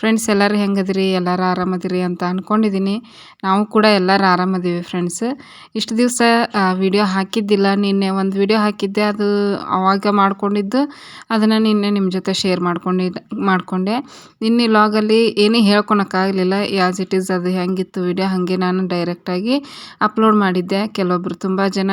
friends ಎಲ್ಲರೂ ಹೆಂಗದಿರಿ? ಎಲ್ಲರೂ ಆರಾಮದಿರಿ ಅಂತ ಅಂದ್ಕೊಂಡಿದ್ದೀನಿ ನಾವು ಕೂಡ ಎಲ್ಲರೂ ಆರಾಮದೀವಿ ಫ್ರೆಂಡ್ಸ್ ಇಷ್ಟು ದಿವಸ ವಿಡಿಯೋ ಹಾಕಿದ್ದಿಲ್ಲ. ನಿನ್ನೆ ಒಂದು ವಿಡಿಯೋ ಹಾಕಿದ್ದೆ. ಅದು ಆವಾಗ ಮಾಡ್ಕೊಂಡಿದ್ದು. ಅದನ್ನು ನಿನ್ನೆ ನಿಮ್ಮ ಜೊತೆ ಶೇರ್ ಮಾಡ್ಕೊಂಡಿ ಮಾಡಿಕೊಂಡೆ. ನಿನ್ನೆ ಲಾಗಲ್ಲಿ ಏನೇ ಹೇಳ್ಕೊಳಕ್ಕಾಗಲಿಲ್ಲ ಯಾಸ್ ಇಟ್ ಈಸ್ ಅದು ಹೆಂಗಿತ್ತು ವಿಡಿಯೋ ಹಾಗೆ ನಾನು ಡೈರೆಕ್ಟಾಗಿ ಅಪ್ಲೋಡ್ ಮಾಡಿದ್ದೆ. ಕೆಲವೊಬ್ಬರು ತುಂಬ ಜನ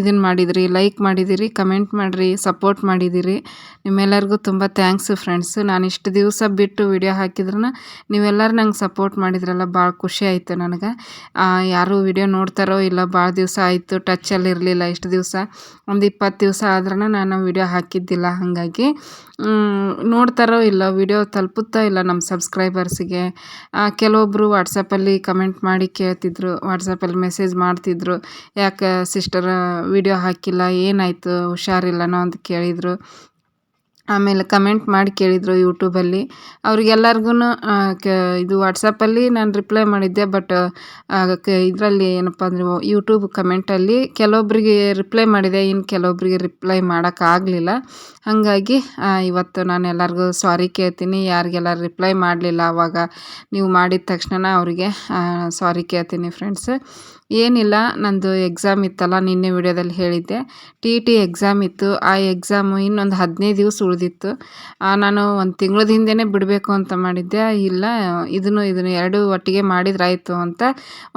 ಇದನ್ನು ಮಾಡಿದಿರಿ ಲೈಕ್ ಮಾಡಿದಿರಿ ಕಮೆಂಟ್ ಮಾಡಿರಿ ಸಪೋರ್ಟ್ ಮಾಡಿದಿರಿ. ನಿಮ್ಮೆಲ್ಲರಿಗೂ ತುಂಬ ಥ್ಯಾಂಕ್ಸ್ ಫ್ರೆಂಡ್ಸ್ ನಾನು ಇಷ್ಟು ದಿವಸ ದಿವಸ ಬಿಟ್ಟು ವಿಡಿಯೋ ಹಾಕಿದ್ರೂ ನೀವೆಲ್ಲರೂ ನಂಗೆ ಸಪೋರ್ಟ್ ಮಾಡಿದ್ರಲ್ಲ, ಭಾಳ ಖುಷಿ ಆಯಿತು ನನಗೆ. ಯಾರು ವಿಡಿಯೋ ನೋಡ್ತಾರೋ ಇಲ್ಲ, ಭಾಳ ದಿವಸ ಆಯಿತು ಟಚ್ಚಲ್ಲಿ ಇರಲಿಲ್ಲ ಇಷ್ಟು ದಿವಸ. ಒಂದು ಇಪ್ಪತ್ತು ದಿವಸ ಆದ್ರೂ ನಾನು ವಿಡಿಯೋ ಹಾಕಿದ್ದಿಲ್ಲ, ಹಾಗಾಗಿ. ನೋಡ್ತಾರೋ ಇಲ್ಲ ವಿಡಿಯೋ ತಲುಪುತ್ತಾ ಇಲ್ಲ ನಮ್ಮ ಸಬ್ಸ್ಕ್ರೈಬರ್ಸಿಗೆ ಕೆಲವೊಬ್ಬರು ವಾಟ್ಸಪ್ಪಲ್ಲಿ ಕಮೆಂಟ್ ಮಾಡಿ ಕೇಳ್ತಿದ್ರು ವಾಟ್ಸಪ್ಪಲ್ಲಿ ಮೆಸೇಜ್ ಮಾಡ್ತಿದ್ರು, ಯಾಕೆ ಸಿಸ್ಟರ್ ವಿಡಿಯೋ ಹಾಕಿಲ್ಲ, ಏನಾಯಿತು, ಹುಷಾರಿಲ್ಲನೋ ಅಂತ ಕೇಳಿದರು. ಆಮೇಲೆ ಕಮೆಂಟ್ ಮಾಡಿ ಕೇಳಿದರು ಯೂಟ್ಯೂಬಲ್ಲಿ. ಅವ್ರಿಗೆಲ್ಲರ್ಗೂ ಕ, ಇದು ವಾಟ್ಸಪ್ಪಲ್ಲಿ ನಾನು ರಿಪ್ಲೈ ಮಾಡಿದ್ದೆ, ಬಟ್ ಕ, ಇದರಲ್ಲಿ ಏನಪ್ಪ ಅಂದರೆ ಯೂಟ್ಯೂಬ್ ಕಮೆಂಟಲ್ಲಿ ಕೆಲವೊಬ್ಬರಿಗೆ ರಿಪ್ಲೈ ಮಾಡಿದೆ ಇನ್ನು ಕೆಲವೊಬ್ಬರಿಗೆ ರಿಪ್ಲೈ ಮಾಡೋಕ್ಕಾಗಲಿಲ್ಲ. ಹಾಗಾಗಿ ಇವತ್ತು ನಾನು ಎಲ್ಲರಿಗೂ ಸಾರಿ ಕೇಳ್ತೀನಿ, ಯಾರಿಗೆಲ್ಲ ರಿಪ್ಲೈ ಮಾಡಲಿಲ್ಲ ಆವಾಗ ನೀವು ಮಾಡಿದ ತಕ್ಷಣ ಅವರಿಗೆ ಸಾರಿ ಕೇಳ್ತೀನಿ ಫ್ರೆಂಡ್ಸ್. ಏನಿಲ್ಲ, ನಂದು ಎಕ್ಸಾಮ್ ಇತ್ತಲ್ಲ, ನಿನ್ನೆ ವಿಡಿಯೋದಲ್ಲಿ ಹೇಳಿದ್ದೆ. ಟಿ ಟಿ ಎಕ್ಸಾಮ್ ಇತ್ತು. ಆ ಎಕ್ಸಾಮು ಇನ್ನೊಂದು ಹದಿನೈದು ದಿವಸ ಉಳಿದಿತ್ತು. ನಾನು ಒಂದು ತಿಂಗಳ ಹಿಂದೆಯೇ ಬಿಡಬೇಕು ಅಂತ ಮಾಡಿದ್ದೆ. ಇಲ್ಲ, ಇದನ್ನು ಇದನ್ನು ಎರಡು ಒಟ್ಟಿಗೆ ಮಾಡಿದ್ರಾಯಿತು ಅಂತ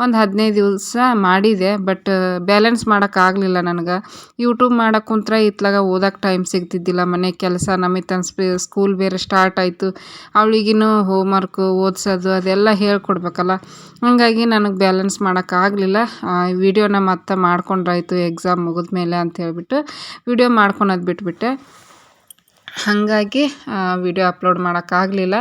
ಒಂದು ಹದಿನೈದು ದಿವಸ ಮಾಡಿದೆ. ಬಟ್ ಬ್ಯಾಲೆನ್ಸ್ ಮಾಡೋಕ್ಕಾಗಲಿಲ್ಲ ನನಗೆ. ಯೂಟ್ಯೂಬ್ ಮಾಡಕ್ಕೆ ಕುಂತ್ರೆ ಇತ್ಲಾಗ ಓದೋಕೆ ಟೈಮ್ ಸಿಗ್ತಿದ್ದಿಲ್ಲ. ಮನೆ ಕೆಲಸ ನಮಿತನ ಸ್ಕೂಲ್ ಬೇರೆ ಸ್ಟಾರ್ಟ್ ಆಯಿತು. ಅವಳಿಗಿನ್ನೂ ಹೋಮ್ವರ್ಕು ಓದಿಸೋದು ಅದೆಲ್ಲ ಹೇಳ್ಕೊಡ್ಬೇಕಲ್ಲ. ಹಾಗಾಗಿ ನನಗೆ ಬ್ಯಾಲೆನ್ಸ್ ಮಾಡೋಕ್ಕಾಗಲಿಲ್ಲ ವಿಡಿಯೋನ ಮತ್ತೆ ಮಾಡ್ಕೊಂಡ್ರಾಯ್ತು ಎಕ್ಸಾಮ್ ಮುಗಿದ್ಮೇಲೆ ಅಂತ ಹೇಳ್ಬಿಟ್ಟು ವಿಡಿಯೋ ಮಾಡ್ಕೊಳೋದು ಬಿಟ್ಬಿಟ್ಟೆ. ಹಾಗಾಗಿ ವಿಡಿಯೋ ಅಪ್ಲೋಡ್ ಮಾಡೋಕ್ಕಾಗಲಿಲ್ಲ.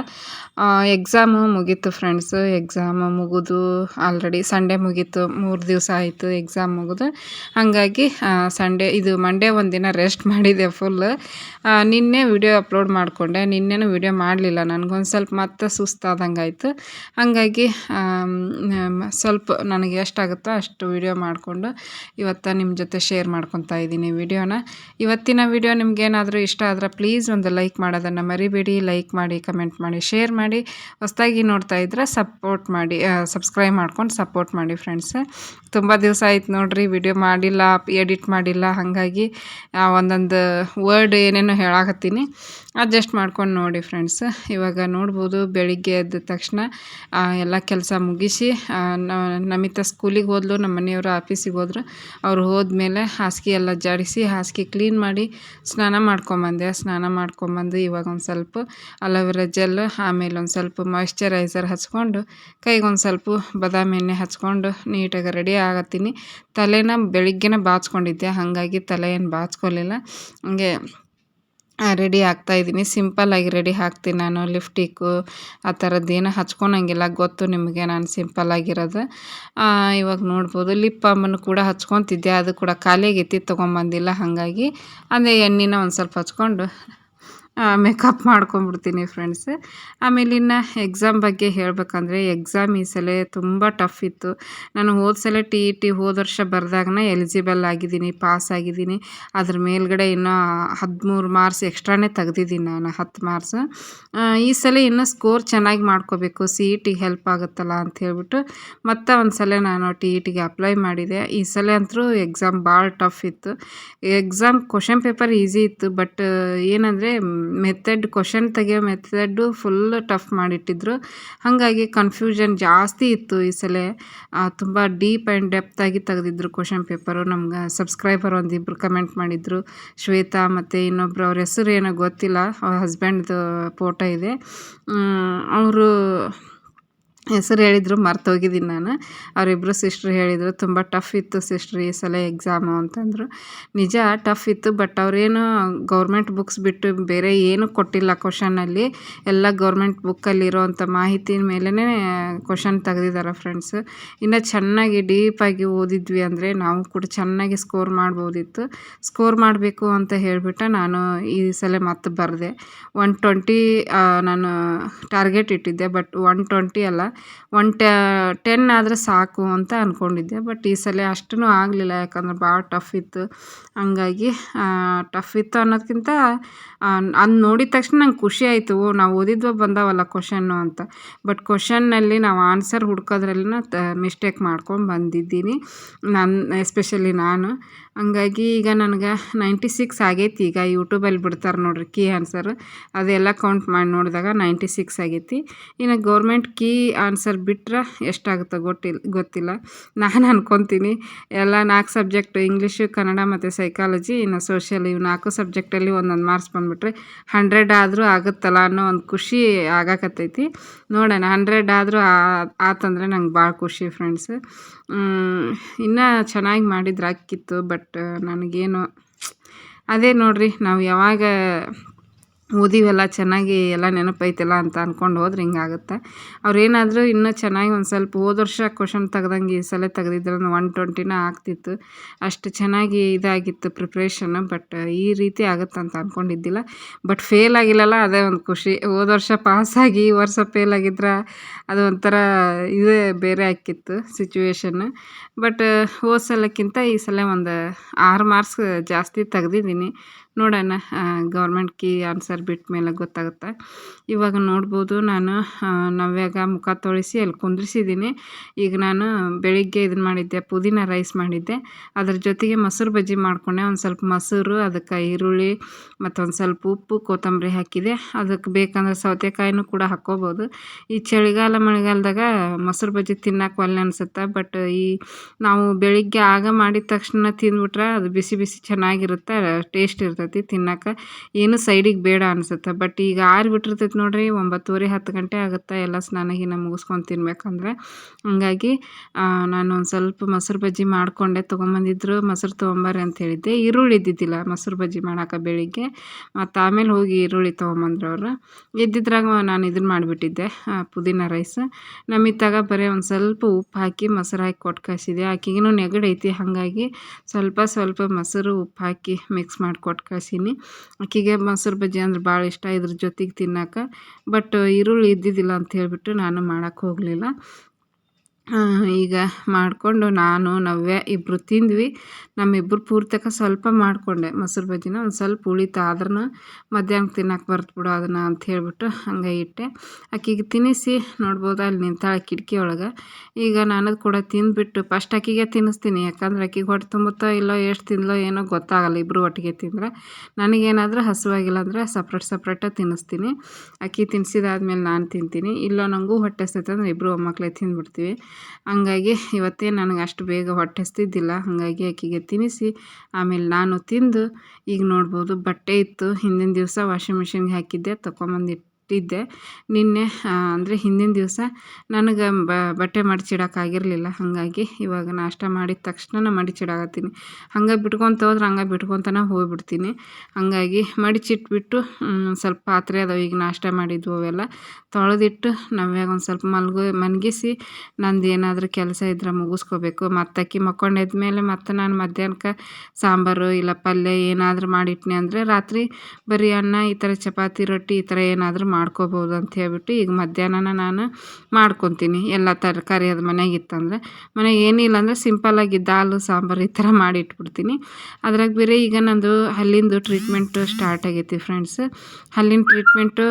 ಎಕ್ಸಾಮು ಮುಗೀತು ಫ್ರೆಂಡ್ಸು ಎಕ್ಸಾಮು ಮುಗಿದು ಆಲ್ರೆಡಿ ಸಂಡೇ ಮುಗೀತು, ಮೂರು ದಿವಸ ಆಯಿತು ಎಕ್ಸಾಮ್ ಮುಗಿದು. ಹಾಗಾಗಿ ಸಂಡೇ ಇದು ಮಂಡೇ ಒಂದಿನ ರೆಸ್ಟ್ ಮಾಡಿದೆ ಫುಲ್ ನಿನ್ನೆ ವಿಡಿಯೋ ಅಪ್ಲೋಡ್ ಮಾಡಿಕೊಂಡೆ, ನಿನ್ನೆನೂ ವಿಡಿಯೋ ಮಾಡಲಿಲ್ಲ ನನಗೊಂದು ಸ್ವಲ್ಪ ಮತ್ತೆ ಸುಸ್ತಾದಂಗೆ ಆಯಿತು ಹಾಗಾಗಿ ಸ್ವಲ್ಪ ನನಗೆ ಎಷ್ಟಾಗುತ್ತೋ ಅಷ್ಟು ವಿಡಿಯೋ ಮಾಡಿಕೊಂಡು ಇವತ್ತು ನಿಮ್ಮ ಜೊತೆ ಶೇರ್ ಮಾಡ್ಕೊತಾ ಇದ್ದೀನಿ ವಿಡಿಯೋನ ಇವತ್ತಿನ ವಿಡಿಯೋ ನಿಮ್ಗೇನಾದರೂ ಇಷ್ಟ ಆದರೆ ಪ್ಲೀಸ್ ಒಂದು ಲೈಕ್ ಮಾಡೋದನ್ನು ಮರಿಬೇಡಿ ಲೈಕ್ ಮಾಡಿ ಕಮೆಂಟ್ ಮಾಡಿ ಶೇರ್ ಮಾಡಿ, ಹೊಸದಾಗಿ ಹೊಸ್ದಾಗಿ ನೋಡ್ತಾ ಇದ್ರೆ ಸಪೋರ್ಟ್ ಮಾಡಿ ಸಬ್ಸ್ಕ್ರೈಬ್ ಮಾಡ್ಕೊಂಡು ಸಪೋರ್ಟ್ ಮಾಡಿ ಫ್ರೆಂಡ್ಸ್ ತುಂಬ ದಿವಸ ಆಯ್ತು ನೋಡಿರಿ ವಿಡಿಯೋ ಮಾಡಿಲ್ಲ ಎಡಿಟ್ ಮಾಡಿಲ್ಲ, ಹಾಗಾಗಿ ಒಂದೊಂದು ವರ್ಡ್ ಏನೇನೋ ಹೇಳಾಕತ್ತೀನಿ. ಅಡ್ಜಸ್ಟ್ ಮಾಡ್ಕೊಂಡು ನೋಡಿ ಫ್ರೆಂಡ್ಸ್ ಇವಾಗ ನೋಡ್ಬೋದು, ಬೆಳಿಗ್ಗೆ ಎದ್ದ ತಕ್ಷಣ ಎಲ್ಲ ಕೆಲಸ ಮುಗಿಸಿ ನಮಿತ ಸ್ಕೂಲಿಗೆ ಹೋದ್ಲು ನಮ್ಮ ಮನೆಯವರು ಆಫೀಸಿಗೆ ಹೋದ್ರು. ಅವ್ರು ಹೋದ್ಮೇಲೆ ಹಾಸಿಗೆ ಎಲ್ಲ ಜಾಡಿಸಿ, ಹಾಸಿಗೆ ಕ್ಲೀನ್ ಮಾಡಿ, ಸ್ನಾನ ಮಾಡ್ಕೊಂಬಂದೆ. ಸ್ನಾನ ಮಾಡ್ಕೊಂಬಂದು ಇವಾಗ ಒಂದು ಸ್ವಲ್ಪ ಅಲೋವೆರಾ ಜೆಲ್, ಆಮೇಲೆ ಒಂದು ಸ್ವಲ್ಪ ಮಾಯ್ಶ್ಚರೈಸರ್ ಹಚ್ಕೊಂಡು, ಕೈಗೆ ಒಂದು ಸ್ವಲ್ಪ ಬಾದಾಮಿ ಎಣ್ಣೆ ಹಚ್ಕೊಂಡು ನೀಟಾಗಿ ರೆಡಿ ಆಗತ್ತೀನಿ. ತಲೆನ ಬೆಳಿಗ್ಗೆನೇ ಬಾಚ್ಕೊಂಡಿದ್ದೆ, ಹಾಗಾಗಿ ತಲೆ ಏನು ಬಾಚ್ಕೊಲಿಲ್ಲ. ಹಂಗೆ ರೆಡಿ ಆಗ್ತಾ ಇದ್ದೀನಿ. ಸಿಂಪಲ್ಲಾಗಿ ರೆಡಿ ಹಾಕ್ತೀನಿ ನಾನು ಲಿಫ್ಟಿಕ್ಕು ಆ ಥರದ್ದೇನು ಹಚ್ಕೊಳಂಗಿಲ್ಲ ಗೊತ್ತು ನಿಮಗೆ ನಾನು ಸಿಂಪಲ್ಲಾಗಿರೋದು ಇವಾಗ ನೋಡ್ಬೋದು ಲಿಪ್ ಬಾಮನ್ನು ಕೂಡ ಹಚ್ಕೊತಿದ್ದೆ, ಅದು ಕೂಡ ಖಾಲಿಯಾಗೈತಿ, ತೊಗೊಂಬಂದಿಲ್ಲ. ಹಾಗಾಗಿ, ಅದೇ ಎಣ್ಣೆನ ಒಂದು ಸ್ವಲ್ಪ ಹಚ್ಕೊಂಡು ಮೇಕಪ್ ಮಾಡ್ಕೊಂಬಿಡ್ತೀನಿ ಫ್ರೆಂಡ್ಸ್ ಆಮೇಲೆ ಇನ್ನು ಎಕ್ಸಾಮ್ ಬಗ್ಗೆ ಹೇಳಬೇಕಂದ್ರೆ ಎಕ್ಸಾಮ್ ಈ ಸಲ ತುಂಬ ಟಫ್ ಇತ್ತು. ನಾನು ಹೋದ ಸಲ ಟಿ ಇ ಟಿ ಹೋದ ವರ್ಷ ಬರೆದಾಗನ ಎಲಿಜಿಬಲ್ ಆಗಿದ್ದೀನಿ ಪಾಸ್ ಆಗಿದ್ದೀನಿ. ಅದ್ರ ಮೇಲ್ಗಡೆ ಇನ್ನೂ ಹದಿಮೂರು ಮಾರ್ಕ್ಸ್ ಎಕ್ಸ್ಟ್ರಾನೇ ತೆಗ್ದಿದ್ದೀನಿ ನಾನು ಹತ್ತು ಮಾರ್ಕ್ಸ್ ಈ ಸಲ ಇನ್ನೂ ಸ್ಕೋರ್ ಚೆನ್ನಾಗಿ ಮಾಡ್ಕೋಬೇಕು ಸಿ ಇ ಟಿಗೆ ಹೆಲ್ಪ್ ಆಗುತ್ತಲ್ಲ ಅಂತ ಹೇಳ್ಬಿಟ್ಟು ಮತ್ತೆ ಒಂದು ಸಲ ನಾನು ಟಿ ಇ ಟಿಗೆ ಅಪ್ಲೈ ಮಾಡಿದೆ. ಈ ಸಲ ಅಂತೂ ಎಕ್ಸಾಮ್ ಭಾಳ ಟಫ್ ಇತ್ತು. ಎಕ್ಸಾಮ್ ಕ್ವಶನ್ ಪೇಪರ್ ಈಸಿ ಇತ್ತು ಬಟ್ ಏನಂದರೆ method question ತೆಗಿಯೋ method full tough ಮಾಡಿಟ್ಟಿದ್ರು. ಹಾಗಾಗಿ ಕನ್ಫ್ಯೂಷನ್ ಜಾಸ್ತಿ ಇತ್ತು ಈ ಸಲ. ತುಂಬ ಡೀಪ್ ಆ್ಯಂಡ್ ಡೆಪ್ತಾಗಿ ತೆಗೆದಿದ್ರು ಕ್ವಶನ್ ಪೇಪರು ನಮ್ಗೆ ಸಬ್ಸ್ಕ್ರೈಬರ್ ಒಂದಿಬ್ಬರು ಕಮೆಂಟ್ ಮಾಡಿದರು. ಶ್ವೇತಾ ಮತ್ತು ಇನ್ನೊಬ್ರು, ಅವ್ರ ಹೆಸರು ಏನೋ ಗೊತ್ತಿಲ್ಲ. ಅವ್ರ ಹಸ್ಬೆಂಡ್ದು ಫೋಟೋ ಇದೆ. ಅವರು ಹೆಸರು ಹೇಳಿದರು ಮರ್ತೋಗಿದ್ದೀನಿ ನಾನು. ಅವರಿಬ್ಬರು ಸಿಸ್ಟ್ರ್ ಹೇಳಿದರು, ತುಂಬ ಟಫ್ ಇತ್ತು ಸಿಸ್ಟ್ರ್ ಈ ಸಲ ಎಕ್ಸಾಮು ಅಂತಂದರು. ನಿಜ ಟಫ್ ಇತ್ತು ಬಟ್ ಅವರೇನು ಗೌರ್ಮೆಂಟ್ ಬುಕ್ಸ್ ಬಿಟ್ಟು ಬೇರೆ ಏನೂ ಕೊಟ್ಟಿಲ್ಲ ಕ್ವಶನಲ್ಲಿ ಎಲ್ಲ ಗೌರ್ಮೆಂಟ್ ಬುಕ್ಕಲ್ಲಿರೋವಂಥ ಮಾಹಿತಿ ಮೇಲೇ ಕ್ವಶನ್ ತೆಗ್ದಿದ್ದಾರೆ ಫ್ರೆಂಡ್ಸ್ ಇನ್ನು ಚೆನ್ನಾಗಿ ಡೀಪಾಗಿ ಓದಿದ್ವಿ ಅಂದರೆ ನಾವು ಕೂಡ ಚೆನ್ನಾಗಿ ಸ್ಕೋರ್ ಮಾಡ್ಬೋದಿತ್ತು. ಸ್ಕೋರ್ ಮಾಡಬೇಕು ಅಂತ ಹೇಳಿಬಿಟ್ಟು ನಾನು ಈ ಸಲ ಮತ್ತೆ ಬರೆದೆ. ಒನ್ ಟ್ವೆಂಟಿ ನಾನು ಟಾರ್ಗೆಟ್ ಇಟ್ಟಿದ್ದೆ ಬಟ್ ಒನ್ ಟ್ವೆಂಟಿ ಅಲ್ಲ ಒನ್ ಟೆನ್ ಆದರೆ ಸಾಕು ಅಂತ ಅಂದ್ಕೊಂಡಿದ್ದೆ ಬಟ್ ಈ ಸಲ ಅಷ್ಟೂ ಆಗಲಿಲ್ಲ, ಯಾಕಂದ್ರೆ ಭಾಳ ಟಫ್ ಇತ್ತು. ಹಂಗಾಗಿ ಟಫ್ ಇತ್ತು ಅನ್ನೋದಕ್ಕಿಂತ ಅದು ನೋಡಿದ ತಕ್ಷಣ ನಂಗೆ ಖುಷಿ ಆಯಿತು. ನಾವು ಓದಿದ್ವ, ಬಂದಾವಲ್ಲ ಕ್ವಶನ್ನು ಅಂತ. ಬಟ್ ಕ್ವಶನ್ನಲ್ಲಿ ನಾವು ಆನ್ಸರ್ ಹುಡ್ಕೋದ್ರಲ್ಲಿನ ತ ಮಿಸ್ಟೇಕ್ ಮಾಡ್ಕೊಂಡು ಬಂದಿದ್ದೀನಿ. ನನ್ನ ಎಸ್ಪೆಷಲಿ ನಾನು. ಹಂಗಾಗಿ ಈಗ ನನಗೆ ನೈಂಟಿ ಸಿಕ್ಸ್ ಆಗೈತಿ. ಈಗ ಯೂಟ್ಯೂಬಲ್ಲಿ ಬಿಡ್ತಾರೆ ನೋಡ್ರಿ ಕೀ ಆನ್ಸರ್ ಅದೆಲ್ಲ ಕೌಂಟ್ ಮಾಡಿ ನೋಡಿದಾಗ ನೈಂಟಿ ಸಿಕ್ಸ್ ಆಗೈತಿ. ಇನ್ನು ಗೌರ್ಮೆಂಟ್ ಕೀ ಆನ್ಸರ್ ಬಿಟ್ಟರೆ ಎಷ್ಟಾಗುತ್ತೋ ಗೊತ್ತಿಲ್ಲ ಗೊತ್ತಿಲ್ಲ. ನಾನು ಅನ್ಕೊತೀನಿ, ಎಲ್ಲ ನಾಲ್ಕು ಸಬ್ಜೆಕ್ಟ್ ಇಂಗ್ಲೀಷು ಕನ್ನಡ ಮತ್ತು ಸೈಕಾಲಜಿ ಇನ್ನು ಸೋಷಿಯಲ್ ಇವು ನಾಲ್ಕು ಸಬ್ಜೆಕ್ಟಲ್ಲಿ ಒಂದೊಂದು ಮಾರ್ಕ್ಸ್ ಬಂದುಬಿಟ್ರೆ ಹಂಡ್ರೆಡ್ ಆದರೂ ಆಗುತ್ತಲ್ಲ ಅನ್ನೋ ಒಂದು ಖುಷಿ ಆಗಾಕತ್ತೈತಿ. ನೋಡೋಣ ಹಂಡ್ರೆಡ್ ಆದರೂ ಆತಂದರೆ ನಂಗೆ ಭಾಳ ಖುಷಿ ಫ್ರೆಂಡ್ಸ್ ಇನ್ನೂ ಚೆನ್ನಾಗಿ ಮಾಡಿದ್ರೆ ಆಕಿತ್ತು ಬಟ್ ನನಗೇನು, ಅದೇ ನೋಡಿರಿ, ನಾವು ಯಾವಾಗ ಓದಿವಲ್ಲ ಚೆನ್ನಾಗಿ ಎಲ್ಲ ನೆನಪೈತಲ್ಲ ಅಂತ ಅಂದ್ಕೊಂಡು ಹೋದ್ರೆ ಹಿಂಗಾಗುತ್ತೆ. ಅವ್ರೇನಾದರೂ ಇನ್ನೂ ಚೆನ್ನಾಗಿ ಒಂದು ಸ್ವಲ್ಪ ಹೋದ ವರ್ಷ ಕ್ವಶನ್ ತೆಗ್ದಂಗೆ ಈ ಸಲ ತೆಗ್ದಿದ್ರೆ ಒನ್ ಟ್ವೆಂಟಿನ ಆಗ್ತಿತ್ತು. ಅಷ್ಟು ಚೆನ್ನಾಗಿ ಇದಾಗಿತ್ತು ಪ್ರಿಪ್ರೇಷನ್ ಬಟ್ ಈ ರೀತಿ ಆಗುತ್ತೆ ಅಂತ ಅಂದ್ಕೊಂಡಿದ್ದಿಲ್ಲ ಬಟ್ ಫೇಲ್ ಆಗಿಲ್ಲಲ್ಲ, ಅದೇ ಒಂದು ಖುಷಿ. ಹೋದ ವರ್ಷ ಪಾಸಾಗಿ ಈ ವರ್ಷ ಫೇಲ್ ಆಗಿದ್ರೆ ಅದು ಒಂಥರ ಇದೇ ಬೇರೆ ಆಕಿತ್ತು ಸಿಚುವೇಶನ್ ಬಟ್ ಹೋದ ಸಲಕ್ಕಿಂತ ಈ ಸಲ ಒಂದು ಆರು ಮಾರ್ಕ್ಸ್ ಜಾಸ್ತಿ ತೆಗ್ದಿದ್ದೀನಿ. ನೋಡೋಣ ಗೌರ್ಮೆಂಟ್ ಕೀ ಆನ್ಸರ್ ಬಿಟ್ಟ ಮೇಲೆ ಗೊತ್ತಾಗುತ್ತೆ. ಇವಾಗ ನೋಡ್ಬೋದು ನಾನು ನವ್ಯಾಗ ಮುಖ ತೊಳಿಸಿ ಅಲ್ಲಿ ಕುಂದ್ರಿಸಿದ್ದೀನಿ ಈಗ ನಾನು ಬೆಳಿಗ್ಗೆ ಇದನ್ನು ಮಾಡಿದ್ದೆ, ಪುದೀನ ರೈಸ್ ಮಾಡಿದ್ದೆ. ಅದ್ರ ಜೊತೆಗೆ ಮೊಸರು ಬಜ್ಜಿ ಮಾಡಿಕೊಂಡೆ. ಒಂದು ಸ್ವಲ್ಪ ಮೊಸರು, ಅದಕ್ಕೆ ಈರುಳ್ಳಿ ಮತ್ತು ಒಂದು ಸ್ವಲ್ಪ ಉಪ್ಪು, ಕೊತ್ತಂಬರಿ ಹಾಕಿದೆ. ಅದಕ್ಕೆ ಬೇಕಂದ್ರೆ ಸೌತೆಕಾಯಿನೂ ಕೂಡ ಹಾಕ್ಕೋಬೋದು. ಈ ಚಳಿಗಾಲ, ಮಳೆಗಾಲದಾಗ ಮೊಸರು ಬಜ್ಜಿ ತಿನ್ನಕ್ಕೆ ಒಲ್ಲೆ ಅನಿಸುತ್ತೆ? ಬಟ್ ಈ ನಾವು ಬೆಳಿಗ್ಗೆ ಆಗ ಮಾಡಿದ ತಕ್ಷಣ ತಿಂದ್ಬಿಟ್ರೆ ಅದು ಬಿಸಿ ಬಿಸಿ ಚೆನ್ನಾಗಿರುತ್ತೆ, ಟೇಸ್ಟ್ ಇರ್ತೈತಿ ತಿನ್ನಕ್ಕೆ ಏನು ಸೈಡಿಗೆ ಬೇಡ ಅನಿಸುತ್ತೆ. ಬಟ್ ಈಗ ಬಿಟ್ಟಿರ್ತೈತೆ ನೋಡಿರಿ, ಒಂಬತ್ತುವರೆ, ಹತ್ತು ಗಂಟೆ ಆಗುತ್ತೆ ಎಲ್ಲ ಸ್ನಾನ ಗೀನ ಮುಗಿಸ್ಕೊಂಡು ತಿನ್ಬೇಕಂದ್ರೆ. ಹಂಗಾಗಿ ನಾನು ಒಂದು ಸ್ವಲ್ಪ ಮೊಸರು ಬಜ್ಜಿ ಮಾಡಿಕೊಂಡೆ, ತೊಗೊಂಬಂದಿದ್ರು ಮೊಸರು ತೊಗೊಂಬರ್ರಿ ಅಂತ ಹೇಳಿದ್ದೆ. ಈರುಳ್ಳಿ ಇದ್ದಿದ್ದಿಲ್ಲ ಮೊಸರು ಬಜ್ಜಿ ಮಾಡೋಕೆ ಬೆಳಿಗ್ಗೆ. ಮತ್ತು ಆಮೇಲೆ ಹೋಗಿ ಈರುಳ್ಳಿ ತೊಗೊಂಬಂದ್ರು ಅವರು. ಇದ್ದಿದ್ರಾಗ ನಾನು ಇದನ್ನು ಮಾಡಿಬಿಟ್ಟಿದ್ದೆ ಪುದೀನ ರೈಸ್. ನಮ್ಮಿತ್ತಾಗ ಬರೀ ಒಂದು ಸ್ವಲ್ಪ ಉಪ್ಪು ಹಾಕಿ ಮೊಸರು ಹಾಕಿ ಕೊಟ್ಟು ಕಳಿಸಿದೆ ಆಕೆಗೂ ನೆಗಡಿ ಐತಿ, ಹಾಗಾಗಿ ಸ್ವಲ್ಪ ಸ್ವಲ್ಪ ಮೊಸರು ಉಪ್ಪು ಹಾಕಿ ಮಿಕ್ಸ್ ಮಾಡಿ ಕೊಟ್ಟು ಕಳ್ಸೀನಿ ಆಕೆಗೆ ಮೊಸರು ಬಜ್ಜಿ ಅಂದ್ರೆ ಭಾಳ ಇಷ್ಟ ಇದ್ರ ಜೊತೆಗೆ ತಿನ್ನಕ್ಕೆ ಬಟ್ ಈರುಳ್ಳಿ ಇದ್ದಿದ್ದಿಲ್ಲ ಅಂತ ಹೇಳಿಬಿಟ್ಟು ನಾನು ಮಾಡೋಕ್ಕೆ ಹೋಗಲಿಲ್ಲ. ಈಗ ಮಾಡಿಕೊಂಡು ನಾನು, ನವ್ಯ ಇಬ್ಬರು ತಿಂದ್ವಿ. ನಮ್ಮಿಬ್ಬರು ಪೂರ್ತಕ ಸ್ವಲ್ಪ ಮಾಡಿಕೊಂಡೆ. ಮೊಸರು ಬಜ್ಜಿನ ಒಂದು ಸ್ವಲ್ಪ ಉಳಿತು ಆದ್ರೂ ಮಧ್ಯಾಹ್ನ ತಿನ್ನಕ್ಕೆ ಬರ್ತು ಬಿಡು ಅದನ್ನು ಅಂತ ಹೇಳಿಬಿಟ್ಟು ಹಂಗೆ ಇಟ್ಟೆ. ಆಕಿಗೆ ತಿನ್ನಿಸಿ, ನೋಡ್ಬೋದು ಅಲ್ಲಿ ನಿಂತಾಳೆ ಕಿಟಕಿ ಒಳಗೆ. ಈಗ ನಾನದು ಕೂಡ ತಿಂದುಬಿಟ್ಟು ಫಸ್ಟ್ ಆಕಿಗೆ ತಿನ್ನಿಸ್ತೀನಿ. ಯಾಕಂದ್ರೆ ಆಕಿಗೆ ಹೊಟ್ಟೆ ತುಂಬುತ್ತೋ ಇಲ್ಲೋ ಎಷ್ಟು ತಿಂದಲೋ ಏನೋ ಗೊತ್ತಾಗಲ್ಲ ಇಬ್ಬರು ಒಟ್ಟಿಗೆ ತಿಂದರೆ. ನನಗೇನಾದರೂ ಹಸುವಾಗಿಲ್ಲ ಅಂದರೆ ಸಪ್ರೇಟ್ ಸಪ್ರೇಟಾಗಿ ತಿನ್ನಿಸ್ತೀನಿ. ಅಕ್ಕಿ ತಿನ್ನಿಸಿದಾದ್ಮೇಲೆ ನಾನು ತಿಂತೀನಿ. ಇಲ್ಲೋ ನನಗೂ ಹೊಟ್ಟೆ ಅಂದ್ರೆ ಇಬ್ಬರು ಒಮ್ಮಕ್ಕಳೇ ತಿಂದ್ಬಿಡ್ತೀವಿ. ಹಂಗಾಗಿ ಇವತ್ತೇ ನನಗೆ ಅಷ್ಟು ಬೇಗ ಹೊಟ್ಟೆ ಹಸ್ತಿದ್ದಿಲ್ಲ ಹಾಗಾಗಿ ಆಕೆಗೆ ತಿನ್ನಿಸಿ, ಆಮೇಲೆ ನಾನು ತಿಂದು, ಈಗ ನೋಡ್ಬೋದು ಬಟ್ಟೆ ಇತ್ತು. ಹಿಂದಿನ ದಿವಸ ವಾಷಿಂಗ್ ಮಿಷಿನ್ಗೆ ಹಾಕಿದ್ದೆ ತೊಗೊಂಬಂದಿಟ್ಟು ಇಟ್ಟಿದ್ದೆ ನಿನ್ನೆ ಅಂದರೆ ಹಿಂದಿನ ದಿವಸ ನನಗೆ ಬಟ್ಟೆ ಮಡಿಚಿಡೋಕ್ಕಾಗಿರಲಿಲ್ಲ ಹಾಗಾಗಿ ಇವಾಗ ನಾಷ್ಟ ಮಾಡಿದ ತಕ್ಷಣ ಮಡಿಚಿಡಾಗತ್ತೀನಿ ಹಂಗೆ ಬಿಟ್ಕೊತ ಹೋದ್ರೆ ಹಂಗೆ ಬಿಟ್ಕೊತನ ಹೋಗ್ಬಿಡ್ತೀನಿ. ಹಾಗಾಗಿ ಮಡಿಚಿಟ್ಬಿಟ್ಟು ಸ್ವಲ್ಪ ಪಾತ್ರೆ ಅದಾವೆ. ಈಗ ನಾಷ್ಟ ಮಾಡಿದ್ವು ಅವೆಲ್ಲ. ತೊಳೆದಿಟ್ಟು ನಾವ್ಯಾಗ ಒಂದು ಸ್ವಲ್ಪ ಮಲ್ಗೋ, ಮನ್ಗಿಸಿ ನಂದು ಏನಾದರೂ ಕೆಲಸ ಇದ್ರೆ ಮುಗಿಸ್ಕೋಬೇಕು. ಮತ್ತೆ ಅಕ್ಕಿ ಮೇಲೆ ಮತ್ತೆ ನಾನು ಮಧ್ಯಾಹ್ನಕ್ಕೆ ಸಾಂಬಾರು ಇಲ್ಲ ಪಲ್ಯ ಏನಾದರೂ ಮಾಡಿಟ್ನಿ ಅಂದರೆ ರಾತ್ರಿ ಬರೀ ಅನ್ನ, ಈ ಥರ ಚಪಾತಿ, ರೊಟ್ಟಿ ಈ ಥರ ಏನಾದರೂ ಮಾಡ್ಕೋಬೋದು ಅಂತ ಹೇಳ್ಬಿಟ್ಟು ಈಗ ಮಧ್ಯಾಹ್ನನ ನಾನು ಮಾಡ್ಕೊತೀನಿ. ಎಲ್ಲ ತರಕಾರಿ ಅದು ಮನೆಗೆ ಇತ್ತಂದರೆ. ಮನೆಗೆ ಏನಿಲ್ಲ ಅಂದರೆ ಸಿಂಪಲ್ಲಾಗಿ ದಾಲು, ಸಾಂಬಾರು ಈ ಥರ ಮಾಡಿ ಇಟ್ಬಿಡ್ತೀನಿ ಅದ್ರಾಗ ಬೇರೆ ಈಗ ನಂದು ಹಲ್ಲಿಂದು ಟ್ರೀಟ್ಮೆಂಟು ಸ್ಟಾರ್ಟ್ ಆಗೈತಿ ಫ್ರೆಂಡ್ಸ್ ಹಲ್ಲಿನ ಟ್ರೀಟ್ಮೆಂಟು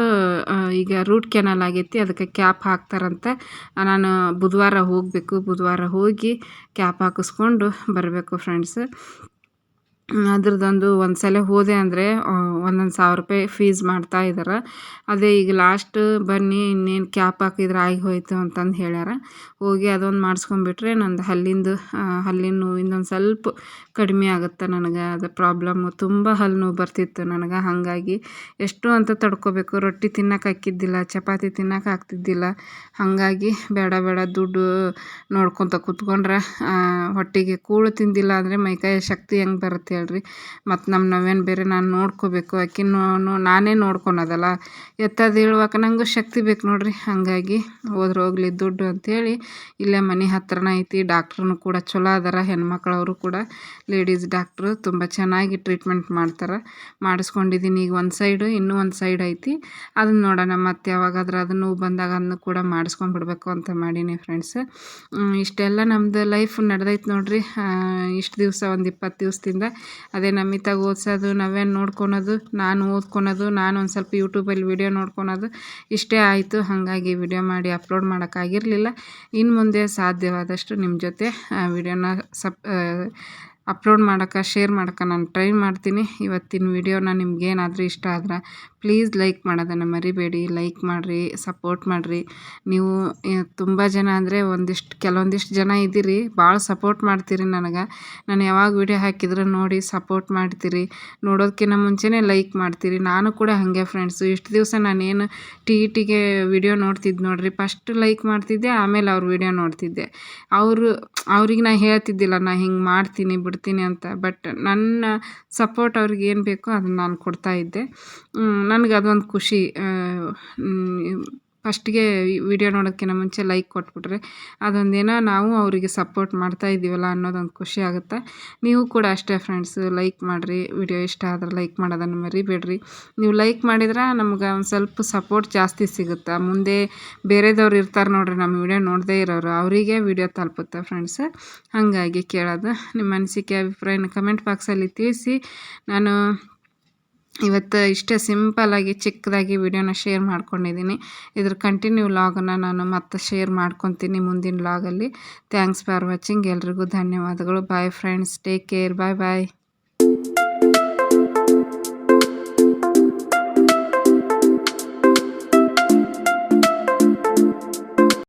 ಈಗ ರೂಟ್ ಕೆನಲ್ ಆಗೈತಿ. ಅದಕ್ಕೆ ಕ್ಯಾಪ್ ಹಾಕ್ತಾರಂತೆ. ನಾನು ಬುಧವಾರ ಹೋಗಬೇಕು. ಬುಧವಾರ ಹೋಗಿ ಕ್ಯಾಪ್ ಹಾಕಿಸ್ಕೊಂಡು ಬರಬೇಕು ಫ್ರೆಂಡ್ಸ್ ಅದ್ರದ್ದೊಂದು ಒಂದು ಸಲ ಹೋದೆ ಅಂದರೆ ಒಂದೊಂದು ಸಾವಿರ ರೂಪಾಯಿ ಫೀಸ್ ಮಾಡ್ತಾ ಇದ್ದಾರೆ ಅದೇ ಈಗ ಲಾಸ್ಟ್ ಬನ್ನಿ, ಇನ್ನೇನು ಕ್ಯಾಪ್ ಹಾಕಿದ್ರೆ ಆಗಿ ಹೋಯ್ತು ಅಂತಂದು ಹೇಳ್ಯಾರ. ಹೋಗಿ ಅದೊಂದು ಮಾಡಿಸ್ಕೊಂಬಿಟ್ರೆ ನಂದು ಹಲ್ಲಿಂದು ಹಲ್ಲಿನ ನೋವಿಂದು ಒಂದು ಸ್ವಲ್ಪ ಕಡಿಮೆ ಆಗುತ್ತೆ ನನಗೆ. ಅದು ಪ್ರಾಬ್ಲಮ್ಮು ತುಂಬ ಹಲ್ಲು ನೋವು ಬರ್ತಿತ್ತು ನನಗೆ. ಹಾಗಾಗಿ ಎಷ್ಟು ಅಂತ ತಡ್ಕೋಬೇಕು. ರೊಟ್ಟಿ ತಿನ್ನಕ್ಕೆ ಹಾಕಿದ್ದಿಲ್ಲ, ಚಪಾತಿ ತಿನ್ನಕ್ಕೆ ಆಗ್ತಿದ್ದಿಲ್ಲ ಹಾಗಾಗಿ ಬೇಡ ಬೇಡ ದುಡ್ಡು ನೋಡ್ಕೊತ ಕೂತ್ಕೊಂಡ್ರೆ ಹೊಟ್ಟೆಗೆ ಕೂಳು ತಿಂದಿಲ್ಲ ಅಂದರೆ ಮೈಕೈ ಶಕ್ತಿ ಹೆಂಗೆ ಬರುತ್ತೆ? ಹೇಳ್ರಿ. ಮತ್ತು ನಮ್ಮ ನಾವೇನು ಬೇರೆ ನಾನು ನೋಡ್ಕೋಬೇಕು. ಆಕಿನೂ ನಾನೇ ನೋಡ್ಕೊಳೋದಲ್ಲ. ಎತ್ತದು ಇಳ್ವಕ್ಕೆ ನಂಗೂ ಶಕ್ತಿ ಬೇಕು ನೋಡಿರಿ. ಹಾಗಾಗಿ ಹೋದ್ರೆ ಹೋಗ್ಲಿ ದುಡ್ಡು ಅಂಥೇಳಿ ಇಲ್ಲೇ ಮನೆ ಹತ್ರನ ಐತಿ. ಡಾಕ್ಟ್ರೂ ಕೂಡ ಚಲೋ ಅದಾರ. ಹೆಣ್ಮಕ್ಳವರು ಕೂಡ ಲೇಡೀಸ್ ಡಾಕ್ಟ್ರು ತುಂಬ ಚೆನ್ನಾಗಿ ಟ್ರೀಟ್ಮೆಂಟ್ ಮಾಡ್ತಾರೆ. ಮಾಡಿಸ್ಕೊಂಡಿದ್ದೀನಿ ಈಗ ಒಂದು ಸೈಡು, ಇನ್ನೂ ಒಂದು ಸೈಡ್ ಐತಿ. ಅದನ್ನ ನೋಡೋಣ. ಮತ್ತು ಯಾವಾಗಾದ್ರೂ ಅದು ಬಂದಾಗ ಅದನ್ನು ಕೂಡ ಮಾಡಿಸ್ಕೊಂಡ್ಬಿಡ್ಬೇಕು ಅಂತ ಮಾಡೀನಿ ಫ್ರೆಂಡ್ಸ್ ಇಷ್ಟೆಲ್ಲ ನಮ್ಮದು ಲೈಫ್ ನಡೆದೈತೆ ನೋಡಿರಿ. ಇಷ್ಟು ದಿವಸ ಒಂದು ಇಪ್ಪತ್ತು ದಿವಸದಿಂದ ಅದೇ ನಮ್ಮಿತಾಗ ಓದಿಸೋದು ನಾವೇನು ನೋಡ್ಕೊಳೋದು, ನಾನು ಓದ್ಕೊಳೋದು, ನಾನು ಒಂದು ಸ್ವಲ್ಪ ಯೂಟ್ಯೂಬಲ್ಲಿ ವಿಡಿಯೋ ನೋಡ್ಕೊಳೋದು, ಇಷ್ಟೇ ಆಯಿತು. ಹಾಗಾಗಿ ವಿಡಿಯೋ ಮಾಡಿ ಅಪ್ಲೋಡ್ ಮಾಡೋಕ್ಕಾಗಿರಲಿಲ್ಲ. ಇನ್ನು ಮುಂದೆ ಸಾಧ್ಯವಾದಷ್ಟು ನಿಮ್ಮ ಜೊತೆ ವಿಡಿಯೋನ ಸಪ್ ಅಪ್ಲೋಡ್ ಮಾಡೋಕ್ಕೆ ಶೇರ್ ಮಾಡೋಕ್ಕೆ ನಾನು ಟ್ರೈ ಮಾಡ್ತೀನಿ. ಇವತ್ತಿನ ವಿಡಿಯೋನ ನಿಮ್ಗೇನಾದರೂ ಇಷ್ಟ ಆದ್ರೆ ಪ್ಲೀಸ್ ಲೈಕ್ ಮಾಡೋದನ್ನು ಮರಿಬೇಡಿ ಲೈಕ್ ಮಾಡಿರಿ ಸಪೋರ್ಟ್ ಮಾಡಿರಿ. ನೀವು ತುಂಬ ಜನ ಅಂದರೆ ಒಂದಿಷ್ಟು, ಕೆಲವೊಂದಿಷ್ಟು ಜನ ಇದ್ದೀರಿ ಭಾಳ ಸಪೋರ್ಟ್ ಮಾಡ್ತೀರಿ ನನಗೆ. ನಾನು ಯಾವಾಗ ವೀಡಿಯೋ ಹಾಕಿದ್ರು ನೋಡಿ ಸಪೋರ್ಟ್ ಮಾಡ್ತೀರಿ. ನೋಡೋದಕ್ಕಿಂತ ಮುಂಚೆನೇ ಲೈಕ್ ಮಾಡ್ತೀರಿ. ನಾನು ಕೂಡ ಹಾಗೆ ಫ್ರೆಂಡ್ಸು ಇಷ್ಟು ದಿವಸ ನಾನೇನು ಟಿ ಟಿಗೆ ವಿಡಿಯೋ ನೋಡ್ತಿದ್ದೆ ನೋಡಿರಿ. ಫಸ್ಟ್ ಲೈಕ್ ಮಾಡ್ತಿದ್ದೆ, ಆಮೇಲೆ ಅವ್ರ ವಿಡಿಯೋ ನೋಡ್ತಿದ್ದೆ. ಅವರು, ಅವ್ರಿಗೆ ನಾನು ಹೇಳ್ತಿದ್ದಿಲ್ಲ ನಾನು ಹಿಂಗೆ ಮಾಡ್ತೀನಿ, ಬಿಡ್ತೀನಿ ಅಂತ. ಬಟ್ ನನ್ನ ಸಪೋರ್ಟ್ ಅವ್ರಿಗೆ ಏನು ಬೇಕೋ ಅದನ್ನು ನಾನು ಕೊಡ್ತಾಯಿದ್ದೆ ನನಗೆ ಅದೊಂದು ಖುಷಿ. ಫಸ್ಟಿಗೆ ವಿಡಿಯೋ ನೋಡೋಕ್ಕಿಂತ ಮುಂಚೆ ಲೈಕ್ ಕೊಟ್ಬಿಟ್ರೆ ಅದೊಂದೇನೋ ನಾವು ಅವರಿಗೆ ಸಪೋರ್ಟ್ ಮಾಡ್ತಾ ಇದ್ದೀವಲ್ಲ ಅನ್ನೋದೊಂದು ಖುಷಿ ಆಗುತ್ತೆ. ನೀವು ಕೂಡ ಅಷ್ಟೇ ಫ್ರೆಂಡ್ಸು ಲೈಕ್ ಮಾಡಿರಿ. ವಿಡಿಯೋ ಇಷ್ಟ ಆದ್ರೆ ಲೈಕ್ ಮಾಡೋದನ್ನು ಮರಿಬೇಡ್ರಿ. ನೀವು ಲೈಕ್ ಮಾಡಿದ್ರೆ ನಮ್ಗೆ ಒಂದು ಸ್ವಲ್ಪ ಸಪೋರ್ಟ್ ಜಾಸ್ತಿ ಸಿಗುತ್ತೆ. ಮುಂದೆ ಬೇರೆದವ್ರು ಇರ್ತಾರೆ ನೋಡಿರಿ, ನಮ್ಮ ವಿಡಿಯೋ ನೋಡದೇ ಇರೋರು, ಅವರಿಗೆ ವಿಡಿಯೋ ತಲುಪುತ್ತೆ ಫ್ರೆಂಡ್ಸ್ ಹಾಗಾಗಿ ಕೇಳೋದು. ನಿಮ್ಮ ಅನಿಸಿಕೆ, ಅಭಿಪ್ರಾಯನ ಕಮೆಂಟ್ ಬಾಕ್ಸಲ್ಲಿ ತಿಳಿಸಿ. ನಾನು ಇವತ್ತು ಇಷ್ಟೇ ಸಿಂಪಲ್ಲಾಗಿ, ಚಿಕ್ಕದಾಗಿ ವಿಡಿಯೋನ ಶೇರ್ ಮಾಡ್ಕೊಂಡಿದ್ದೀನಿ. ಇದ್ರ ಕಂಟಿನ್ಯೂ ಲಾಗನ್ನು ನಾನು ಮತ್ತೆ ಶೇರ್ ಮಾಡ್ಕೊತೀನಿ ಮುಂದಿನ ಲಾಗಲ್ಲಿ ಥ್ಯಾಂಕ್ಸ್ ಫಾರ್ ವಾಚಿಂಗ್. ಎಲ್ರಿಗೂ ಧನ್ಯವಾದಗಳು. Bye friends take care bye bye